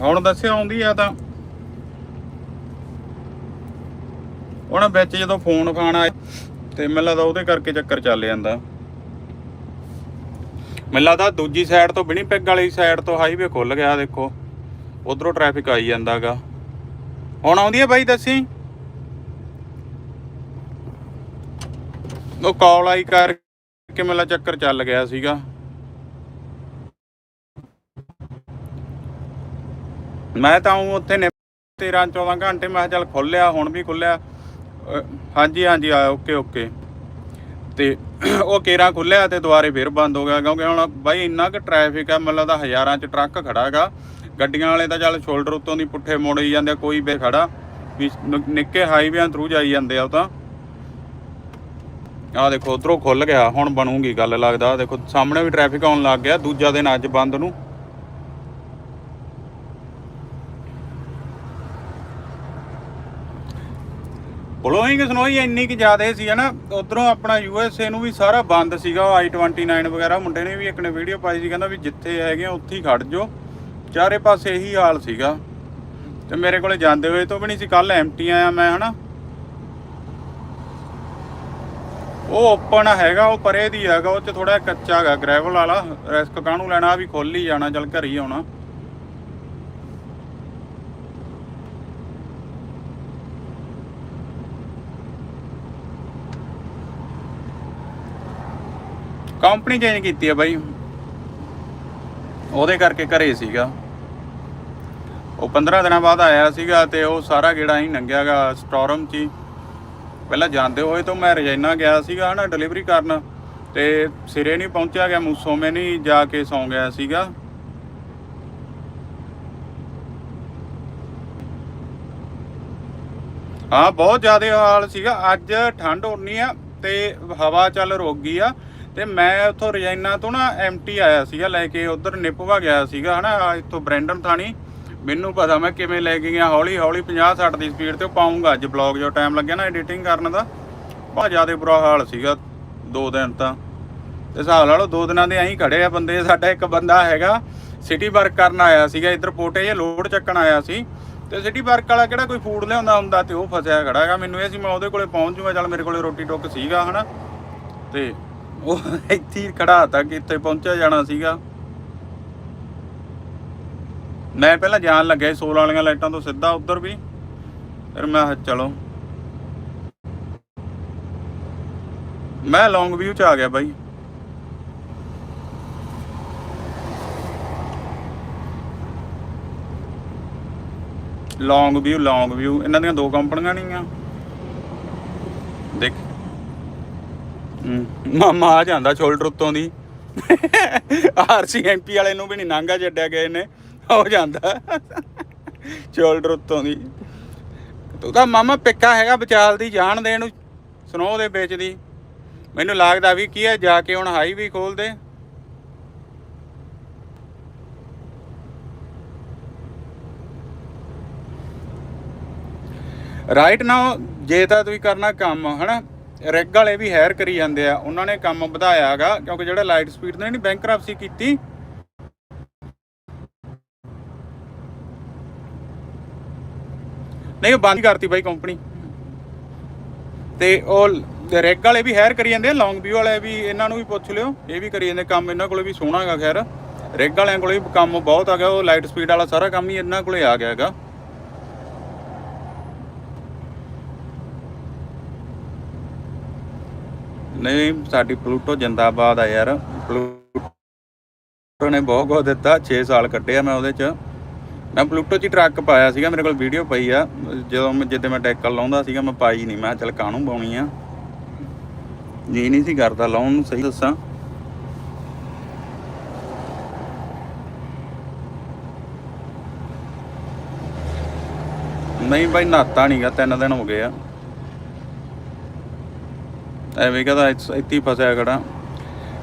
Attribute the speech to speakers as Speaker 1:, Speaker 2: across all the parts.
Speaker 1: ਹੁਣ ਦੱਸਿਆ ਆਉਂਦੀ ਆ ਤਾਂ। ਉਹਨਾਂ ਵਿੱਚ ਜਦੋਂ ਫੋਨ ਖਾਣਾ ਤੇ ਮੈਨੂੰ ਲੱਗਦਾ ਉਹਦੇ ਕਰਕੇ ਚੱਕਰ ਚੱਲ ਜਾਂਦਾ। ਮੈਨੂੰ ਲੱਗਦਾ ਦੂਜੀ ਸਾਈਡ ਤੋਂ ਵਿਨੀਪੈਗ ਵਾਲੀ ਸਾਈਡ ਤੋਂ ਹਾਈਵੇ ਖੁੱਲ ਗਿਆ, ਦੇਖੋ। ਉਧਰੋਂ ਟ੍ਰੈਫਿਕ ਆਈ ਜਾਂਦਾਗਾ। ਹੁਣ ਆਉਂਦੀ ਹੈ ਬਾਈ, ਦੱਸੀ। ਉਹ ਕਾਲ ਆਈ ਕਰਕੇ ਮੇਰਾ ਚੱਕਰ ਚੱਲ ਗਿਆ ਸੀਗਾ। ਮੈਂ ਤਾਂ ਊਂ ਉੱਥੇ ਨੇ 13 14 ਘੰਟੇ ਮੈਂ ਕਿਹਾ ਚੱਲ ਖੁੱਲਿਆ ਹੁਣ ਵੀ ਖੁੱਲਿਆ ਹਾਂਜੀ ਹਾਂਜੀ ਆ ਓਕੇ ਓਕੇ। ਤੇ ਉਹ ਕੇਰਾ ਖੁੱਲਿਆ ਤੇ ਦੁਬਾਰੇ ਫੇਰ ਬੰਦ ਹੋ ਗਿਆ ਕਿਉਂਕਿ ਹੁਣ ਬਾਈ ਇੰਨਾ ਕੁ ਟ੍ਰੈਫਿਕ ਆ ਮਤਲਬ ਦਾ ਹਜ਼ਾਰਾਂ ਚ ਟਰੱਕ ਖੜਾ ਹੈਗਾ। ਗੱਡੀਆਂ ਵਾਲੇ ਤਾਂ ਚੱਲ ਸ਼ੋਲਡਰ ਉੱਤੋਂ ਦੀ ਪੁੱਠੇ ਮੋੜੀ ਜਾਂਦੇ ਆ, ਕੋਈ ਬੇ ਖੜਾ। ਵੀ ਨ- ਨਿੱਕੇ ਹਾਈਵੇਆਂ ਥਰੂ ਜਾਈ ਜਾਂਦੇ ਆ ਉਹ ਤਾਂ। ਆਹ ਦੇਖੋ ਉਧਰੋਂ ਖੁੱਲ ਗਿਆ ਹੁਣ ਬਣੂਗੀ ਗੱਲ ਲੱਗਦਾ। ਦੇਖੋ ਸਾਹਮਣੇ ਵੀ ਟ੍ਰੈਫਿਕ ਆਉਣ ਲੱਗ ਗਿਆ ਦੂਜਾ ਦਿਨ ਅੱਜ ਬੰਦ ਨੂੰ। ਫਲੋਇੰਗ ਸਨੋਈ ਇੰਨੀ ਕਿ ਜ਼ਿਆਦਾ ਸੀ ਹਨਾ, ਉਧਰੋਂ ਆਪਣਾ ਯੂਐਸਏ ਨੂੰ ਵੀ ਸਾਰਾ ਬੰਦ ਸੀਗਾ i29 ਵਗੈਰਾ ਮੁੰਡੇ ਨੇ ਵੀ ਇੱਕ ਨੇ ਵੀਡੀਓ ਪਾਈ ਸੀ, ਕਹਿੰਦਾ ਵੀ ਜਿੱਥੇ ਹੈਗੇ ਉੱਥੇ ਹੀ ਖੜ ਜਾਓ। ਚਾਰੇ ਪਾਸੇ ਇਹੀ ਹਾਲ ਸੀਗਾ। ਤੇ ਮੇਰੇ ਕੋਲੇ ਜਾਂਦੇ ਹੋਏ ਤੋਂ ਵੀ ਨਹੀਂ ਸੀ ਕੱਲ ਐਮਟੀ ਆਇਆ ਮੈਂ, ਹਨਾ। ਉਹ ਓਪਨ ਹੈਗਾ, ਉਹ ਪਰੇ ਦੀ ਹੈਗਾ, ਉਹ ਚ ਥੋੜਾ ਕੱਚਾ ਹੈਗਾ ਗ੍ਰੈਵਲ ਵਾਲਾ ਰਿਸਕ ਕਾਹਨੂੰ ਲੈਣਾ ਵੀ ਖੋਲ ਹੀ ਜਾਣਾ, ਚੱਲ ਘਰ ਹੀ ਆਉਣਾ। ਕੰਪਨੀ ਚੇਂਜ ਕੀਤੀ ਆ ਬਾਈ। ਉਹਦੇ ਕਰਕੇ ਘਰੇ ਸੀਗਾ। ਉਹ 15 ਦਿਨਾਂ ਬਾਅਦ ਆਇਆ ਸੀਗਾ ਤੇ ਉਹ ਸਾਰਾ ਗੇੜਾ ਹੀ ਲੰਘਿਆਗਾ ਸਟੋਰਮ 'ਚ ਪਹਿਲਾਂ ਜਾਂਦੇ ਹੋਏ ਤੋਂ ਮੈਂ ਰਜਾਈਨਾ ਗਿਆ ਸੀਗਾ ਹਨਾ ਡਿਲੀਵਰੀ ਕਰਨ ਤੇ ਸਿਰੇ ਨਹੀਂ ਪਹੁੰਚਿਆ ਗਿਆ ਮੂਸੋ ਮੈਂ ਨਹੀਂ ਜਾ ਕੇ ਸੌਂ ਗਿਆ ਸੀਗਾ। ਹਾਂ, ਬਹੁਤ ਜ਼ਿਆਦਾ ਹਾਲ ਸੀਗਾ। ਅੱਜ ਠੰਡ ਹੋਣੀ ਆ ਤੇ ਹਵਾ ਚੱਲ ਰੁਕ ਗਈ ਆ। ਤੇ ਮੈਂ ਉੱਥੋਂ ਰਜਾਈਨਾ ਤੋਂ ਨਾ ਐਮਟੀ ਆਇਆ ਸੀਗਾ, ਲੈ ਕੇ ਉਧਰ ਨਿਪਵਾ ਗਿਆ ਸੀਗਾ, ਹਨਾ ਇੱਥੋਂ ਬ੍ਰੈਂਡਨ ਥਾਣੀ। ਮੈਨੂੰ ਪਤਾ ਮੈਂ ਕਿਵੇਂ ਲੈ ਕੇ ਗਿਆ, ਹੌਲੀ ਹੌਲੀ 50 60 ਦੀ ਸਪੀਡ ਤੇ ਉਹ ਪਾਉਂਗਾ ਅੱਜ ਬਲੌਗ ਜੋ ਟਾਈਮ ਲੱਗਿਆ ਨਾ ਐਡੀਟਿੰਗ ਕਰਨ ਦਾ। ਬਹੁਤ ਜ਼ਿਆਦਾ ਬੁਰਾ ਹਾਲ ਸੀਗਾ, ਦੋ ਦਿਨ ਤਾਂ। ਤੇ ਹਿਸਾਬ ਲਾ ਲਓ, ਦੋ ਦਿਨਾਂ ਦੇ ਐਂ ਖੜੇ ਆ ਬੰਦੇ, ਸਾਡਾ ਇੱਕ ਬੰਦਾ ਹੈਗਾ ਸਿਟੀ ਵਰਕ ਕਰਨ ਆਇਆ ਸੀਗਾ, ਇੱਧਰ ਪੋਟੇ ਜੇ ਲੋਡ ਚੱਕਣ ਆਇਆ ਸੀ। ਤੇ ਸਿਟੀ ਵਰਕ ਵਾਲਾ ਕਿਹੜਾ ਕੋਈ ਫੂਡ ਲਿਆਉਂਦਾ ਹੁੰਦਾ ਤੇ ਉਹ ਫਸਿਆ ਖੜਾ ਹੈਗਾ ਮੈਨੂੰ ਇਹ ਸੀ, ਮੈਂ ਉਹਦੇ ਕੋਲੇ ਪਹੁੰਚ ਜੂਗਾ, ਚੱਲ ਮੇਰੇ ਕੋਲੇ ਰੋਟੀ ਟੁੱਕ ਸੀਗਾ, ਹਨਾ। ਤੇ ਉਹ ਇੱਥੇ ਹੀ ਖੜਾ ਕਿ ਇੱਥੇ ਪਹੁੰਚਿਆ ਜਾਣਾ ਸੀਗਾ। ਮੈਂ ਪਹਿਲਾਂ ਜਾਣ ਲੱਗਿਆ ਸੀ 16 ਵਾਲੀਆਂ ਲਾਈਟਾਂ ਤੋਂ ਸਿੱਧਾ ਉੱਧਰ ਵੀ। ਫਿਰ ਮੈਂ ਚਲੋ। ਮੈਂ ਲੌਂਗ ਵਿਊ ਚ ਆ ਗਿਆ ਬਾਈ। ਲੌਂਗ ਵਿਊ ਲੌਂਗ ਵਿਊ ਇਹਨਾਂ ਦੀਆਂ ਦੋ ਕੰਪਨੀਆਂ ਨਹੀਂ ਆ ਦੇਖ। ਮਾਮਾ ਆ ਜਾਂਦਾ ਸ਼ੋਲਡਰ ਉੱਤੋਂ ਦੀ। ਆਰਸੀਐਮਪੀ ਵਾਲੇ ਨੂੰ ਵੀ ਨਹੀਂ ਨਾਂਗਾ ਛੱਡਿਆ ਗਏ ਨੇ ਹੋ ਜਾਂਦਾ। ਸ਼ੋਲਡਰ ਉੱਤੋਂ ਦੀ। ਤੂੰ ਤਾਂ ਮਾਮਾ ਪਿੱਕਾ ਹੈਗਾ ਵਿਚਾਲ ਦੀ, ਜਾਣ ਦੇ ਨੂੰ ਸਨੋ ਦੇ ਵਿੱਚ ਦੀ। ਮੈਨੂੰ ਲੱਗਦਾ ਵੀ ਕੀ ਹੈ ਜਾ ਕੇ ਹੁਣ ਹਾਈ ਵੀ ਖੋਲ ਦੇ। ਰਾਈਟ ਨਾਓ ਜੇ ਤਾਂ ਤੁਸੀਂ ਕਰਨਾ ਕੰਮ, ਹਨਾ? ਰੈਗ ਵਾਲੇ ਵੀ ਹੈਰ ਕਰੀ ਜਾਂਦੇ ਆ। ਉਹਨਾਂ ਨੇ ਕੰਮ ਵਧਾਇਆ ਹੈਗਾ, ਕਿਉਂਕਿ ਜਿਹੜਾ ਲਾਈਟ ਸਪੀਡ ਨੇ ਨਹੀਂ ਬੈਂਕਰਪਸੀ ਕੀਤੀ। ਨਹੀਂ, ਉਹ ਬੰਦ ਕਰਤੀ ਬਾਈ ਕੰਪਨੀ ਤੇ ਉਹ ਰੈਗ ਵਾਲੇ ਵੀ ਹੈਰ ਕਰੀ ਜਾਂਦੇ ਆ ਲੌਂਗ ਵਿਊ ਵਾਲੇ ਵੀ ਇਹਨਾਂ ਨੂੰ ਵੀ ਪੁੱਛ ਲਿਓ। ਇਹ ਵੀ ਕਰੀ ਜਾਂਦੇ ਕੰਮ ਇਹਨਾਂ ਕੋਲੇ ਵੀ ਸੋਹਣਾ ਹੈਗਾ, ਖੈਰ। ਰੈਗ ਵਾਲਿਆਂ ਕੋਲੇ ਵੀ ਕੰਮ ਬਹੁਤ ਆ ਗਿਆ, ਉਹ ਲਾਈਟ ਸਪੀਡ ਵਾਲਾ ਸਾਰਾ ਕੰਮ ਹੀ ਇਹਨਾਂ ਕੋਲੇ ਆ ਗਿਆ ਹੈਗਾ। ਨਹੀਂ ਸਾਡੀ ਪਲੂਟੋ ਜਿੰਦਾਬਾਦ ਆ ਯਾਰ। ਪਲੂਟੋ ਨੇ ਬਹੁਤ ਕੁਝ ਦਿੱਤਾ 6 ਸਾਲ ਕੱਢਿਆ ਮੈਂ ਉਹਦੇ ਚ। ਮੈਂ ਪਲੂਟੋ 'ਚ ਟਰੱਕ ਪਾਇਆ ਸੀਗਾ, ਮੇਰੇ ਕੋਲ ਵੀਡੀਓ ਪਈ ਆ। ਜਦੋਂ ਮੈਂ, ਜਿੱਦੇ ਮੈਂ ਟੈਕਲ ਲਾਉਂਦਾ ਸੀਗਾ, ਮੈਂ ਪਾਈ ਨਹੀਂ ਮੈਂ ਕਿਹਾ ਚੱਲ ਕਾਹਨੂੰ ਪਾਉਣੀ ਆ? ਜੀ ਨਹੀਂ ਸੀ ਕਰਦਾ, ਲਾਉਣ ਨੂੰ ਸਹੀ ਦੱਸਾਂ। ਨਹੀਂ ਬਾਈ, ਨਾਤਾ ਨਹੀਂਗਾ ਤਿੰਨ ਦਿਨ ਹੋ ਗਏ ਆ। ਐਵੇਂ ਕਹਦਾ, ਇੱਥੇ ਹੀ ਫਸਿਆ ਖੜਾ।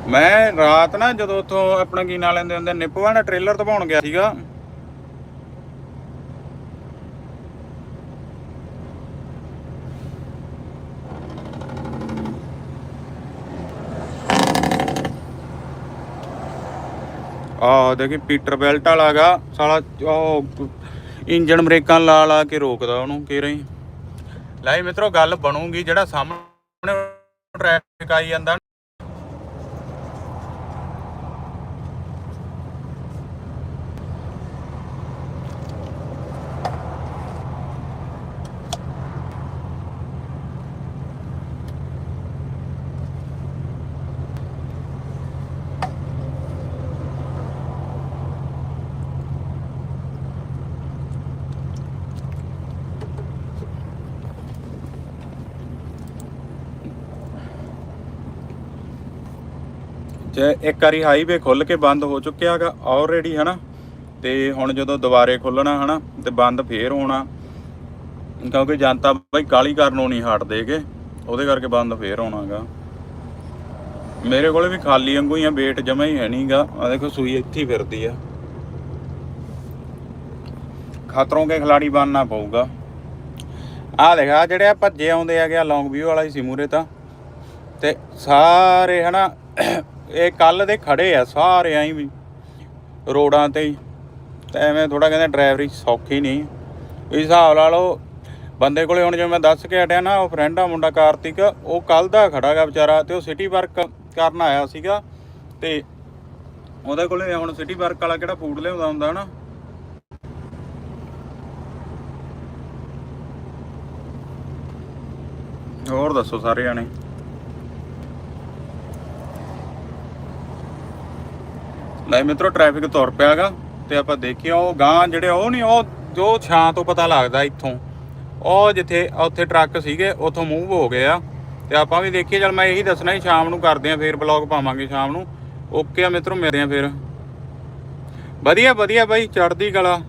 Speaker 1: ਮੈਂ ਰਾਤ ਨਾ ਜਦੋਂ ਉੱਥੋਂ ਆਪਣਾ ਕੀ ਨਾਂ ਲੈਂਦੇ ਹੁੰਦੇ ਨਿਪਵਾ ਨਾ ਟ੍ਰੇਲਰ ਧਵਾਉਣ ਗਿਆ ਸੀਗਾ। ਆਹ ਦੇਖੀ, ਪੀਟਰ ਬੈਲਟ ਵਾਲਾਗਾ ਸਾਲਾ ਉਹ ਇੰਜਨ ਬ੍ਰੇਕਾਂ ਲਾ ਲਾ ਕੇ ਰੋਕਦਾ ਉਹਨੂੰ ਕੀ ਰਹੀ ਲੈ ਮਿੱਤਰੋ, ਗੱਲ ਬਣੂਗੀ ਜਿਹੜਾ ਸਾਹਮਣੇ ਟ੍ਰੈਫਿਕ ਆਈ ਜਾਂਦਾ। ਜੇ ਇੱਕ ਵਾਰੀ ਹਾਈਵੇ ਖੁੱਲ ਕੇ ਬੰਦ ਹੋ ਚੁੱਕਿਆ ਹੈਗਾ ਆਲਰੇਡੀ ਹਨਾ? ਤੇ ਹੁਣ ਜਦੋਂ ਦੁਬਾਰੇ ਖੁੱਲਣਾ ਹਨਾ, ਤੇ ਬੰਦ ਫੇਰ ਹੋਣਾ। ਕਿਉਂਕਿ ਜਨਤਾ ਬਈ ਕਾਲੀ ਕਰਨੋਂ ਨਹੀਂ ਹਟਦੇਗੇ ਉਹਦੇ ਕਰਕੇ ਬੰਦ ਫੇਰ ਹੋਣਾਗਾ। ਮੇਰੇ ਕੋਲੇ ਵੀ ਖਾਲੀ ਵਾਂਗੂ ਹੀ ਆ ਵੇਟ ਜਮਾ ਹੀ ਹੈ ਨਹੀਂਗਾ। ਆ ਦੇਖੋ, ਸੂਈ ਇੱਥੇ ਹੀ ਫਿਰਦੀ ਆ। ਖਤਰੋਂ ਕੇ ਖਿਲਾੜੀ ਬਣਨਾ ਪਊਗਾ। ਆ ਦੇਖਾ ਜਿਹੜੇ ਆ ਭੱਜੇ ਆਉਂਦੇ ਹੈਗੇ ਆ ਲੌਂਗ ਵੀਊ ਵਾਲਾ ਹੀ ਸੀ ਮੂਰੇ ਤਾਂ। ਤੇ ਸਾਰੇ, ਹਨਾ ਇਹ ਕੱਲ ਦੇ ਖੜੇ ਆ ਸਾਰੇ ਐਂ ਵੀ, ਰੋਡਾਂ ਤੇ ਹੀ। ਤੇ ਐਵੇਂ ਥੋੜਾ ਕਹਿੰਦੇ ਡਰਾਈਵਰੀ ਸੌਖੀ ਨਹੀਂ। ਇਸ ਹਿਸਾਬ ਲਾ ਲਓ, ਬੰਦੇ ਕੋਲੇ ਹੁਣ ਜਿਵੇਂ ਮੈਂ ਦੱਸ ਕੇ ਹਟਿਆ ਨਾ, ਉਹ ਫਰੈਂਡ ਆ ਮੁੰਡਾ ਕਾਰਤਿਕ, ਉਹ ਕੱਲ ਦਾ ਖੜਾਗਾ ਵਿਚਾਰਾ ਤੇ ਉਹ ਸਿਟੀ ਵਰਕ ਕਰਨ ਆਇਆ ਸੀਗਾ। ਤੇ ਉਹਦੇ ਕੋਲੇ ਹੁਣ ਸਿਟੀ ਵਰਕ ਵਾਲਾ ਕਿਹੜਾ ਫੂਡ ਲਿਆਉਂਦਾ ਹੁੰਦਾ ਹਨਾ? ਹੋਰ ਦੱਸੋ ਸਾਰੇ ਜਾਣੇ। ਲੈ ਮਿੱਤਰੋ ਟ੍ਰੈਫਿਕ ਤੁਰ ਪਿਆਗਾ ਤੇ ਆਪਾਂ ਦੇਖਿਆ, ਉਹ ਗਾਂ ਜਿਹੜੇ ਉਹ ਨਹੀਂ, ਉਹ ਜੋ ਛਾਂ ਤੋਂ ਪਤਾ ਲੱਗਦਾ ਇੱਥੋਂ। ਉਹ ਜਿੱਥੇ, ਉੱਥੇ ਟਰੱਕ ਸੀਗੇ, ਉੱਥੋਂ ਮੂਵ ਹੋ ਗਏ ਆ। ਤੇ ਆਪਾਂ ਵੀ ਦੇਖੀਏ, ਚਲ ਮੈਂ ਇਹੀ ਦੱਸਣਾ ਸੀ, ਸ਼ਾਮ ਨੂੰ ਕਰਦੇ ਆ, ਫੇਰ ਬਲੌਗ ਪਾਵਾਂਗੇ ਸ਼ਾਮ ਨੂੰ। ਓਕੇ ਆ ਮਿੱਤਰੋ, ਮਿਲਦੇ ਆ ਫੇਰ। ਵਧੀਆ ਵਧੀਆ ਬਾਈ, ਚੜ੍ਹਦੀ ਕਲਾ।